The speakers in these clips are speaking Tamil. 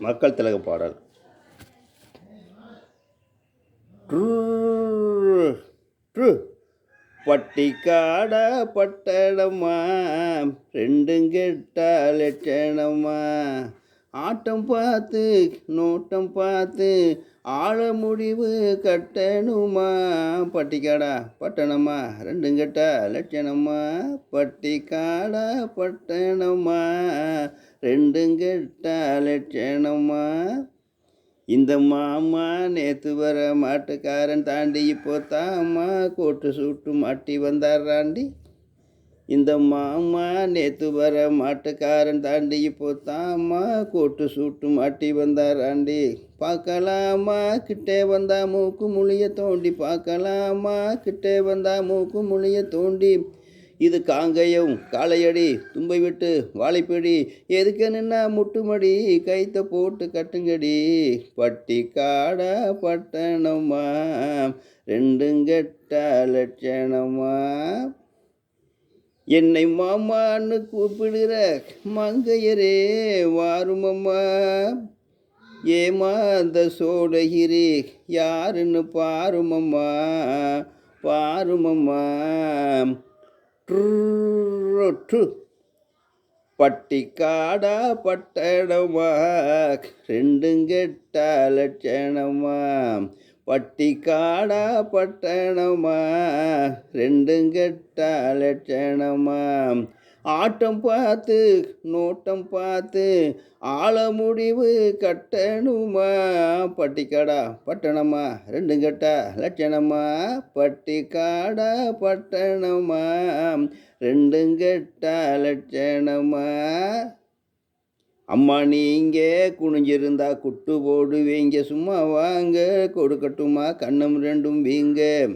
மக்கள் திலக பாடல். ட்ரு ட்ரூ. பட்டிக்காடா ரெண்டும் கெட்டா லட்சணமா ஆட்டம் பார்த்து நோட்டம் பார்த்து ஆழ முடிவு கட்டணுமா பட்டிக்காடா பட்டணமா ரெண்டும் கெட்டா லட்சணமா பட்டிக்காடா பட்டணமா ரெண்டும் கெட்டா லட்சணமா இந்த மாமா நேத்து வர மாட்டுக்காரன் தாண்டி இப்போ தாமா கோட்டு சூட்டு மாட்டி வந்தாராண்டி இந்த மாமா நேத்து வர மாட்டுக்காரன் தாண்டி இப்போ தாமா கோட்டு சூட்டு மாட்டி வந்தாராண்டி பார்க்கலாமா? கிட்டே வந்தா மூக்கு முழிய தோண்டி. பார்க்கலாமா? கிட்டே வந்தா மூக்கு முழிய தோண்டி. இது காங்கயம் காளையடி தும்பை விட்டு வாழைப்படி எதுக்கு நின்னா முட்டுமடி கைத்த போட்டு கட்டுங்கடி. பட்டி காடா பட்டணமா ரெண்டும் கெட்ட லட்சணமா. என்னை மாமான்னு கூப்பிடுற மங்கையரே வாருமம்மா. ஏமாந்த சோடகிரி யாருன்னு பாருமம்மா பாருமம்மா. ட்ரு பட்டிக்காடா பட்டடமா ரெண்டும் கெட்ட லட்சணமா? பட்டிக்காடா பட்டணமா? ரெண்டும் கெட்ட லட்சணமா? ஆட்டம் பார்த்து நோட்டம் பார்த்து ஆள முடிவு கட்டணுமா? பட்டிக்காடா பட்டணமா? ரெண்டு கட்டா லட்சணமா? பட்டிக்காடா பட்டணமா? ரெண்டு கட்டா லட்சணமா? அம்மா நீங்க குனிஞ்சிருந்தா குட்டு போடுவீங்க. சும்மா வாங்க கொடுக்கட்டுமா? கண்ணம் ரெண்டும் வீங்க.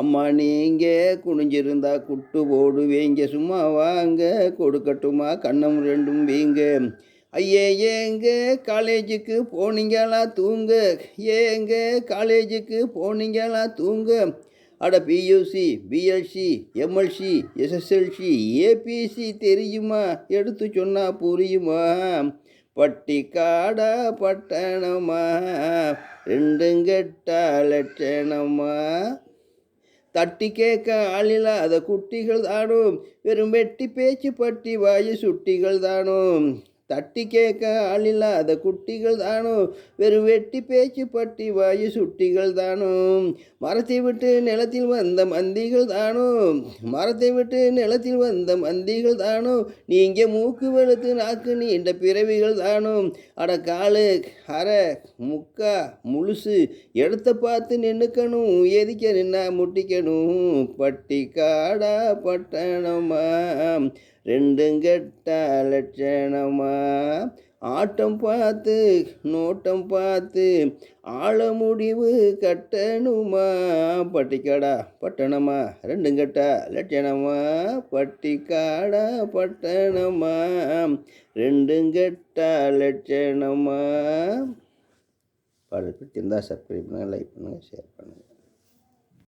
அம்மா நீங்கள் குனிஞ்சிருந்தா குட்டு போடுவீங்க சும்மா வாங்க கொடுக்கட்டுமா கண்ணம் ரெண்டும் வீங்க. ஐயே ஏங்க காலேஜுக்கு போனீங்களா தூங்க? ஏங்க காலேஜுக்கு போனீங்களா தூங்க? அட PUC PLC MLC SSLC ABC தெரியுமா? எடுத்து சொன்னால் புரியுமா? பட்டிக்காடா பட்டணமா? ரெண்டும் கெட்ட லட்சணமா? தட்டி கேட்க ஆளில்லாத குட்டிகள் தானும். வெறும் வெட்டி பேச்சு பட்டி வாயு சுட்டிகள் தானும். தட்டி கேட்க ஆளில்லாத குட்டிகள் தானோ? வெறும் வெட்டி பேச்சு பட்டி வாயு சுட்டிகள் தானோ? மரத்தை விட்டு நிலத்தில் வந்த மந்திகள் தானோ? மரத்தை விட்டு நிலத்தில் வந்த மந்திகள் தானோ? நீங்க மூக்கு வெளுத்து நாக்கு நீண்ட பிறவிகள் தானோ? அட காலு அரை முக்கா முழுசு இடத்த பார்த்து நின்றுக்கணும் எதிக்க நின்னா முட்டிக்கணும். பட்டி காடா பட்டணமா? ரெண்டும் கெட்ட லட்சணமா ஆட்டம் பார்த்து நோட்டம் பார்த்து ஆழ முடிவு கட்டணுமா? பட்டிக்காடா பட்டணமா? ரெண்டும் கெட்ட லட்சணமா பட்டிக்காடா பட்டணமா? ரெண்டும் கெட்ட லட்சணமா பாடல் பிடிச்சிருந்தா சப்ஸ்கிரைப் பண்ணுங்கள் லைக் பண்ணுங்கள் ஷேர் பண்ணுங்கள்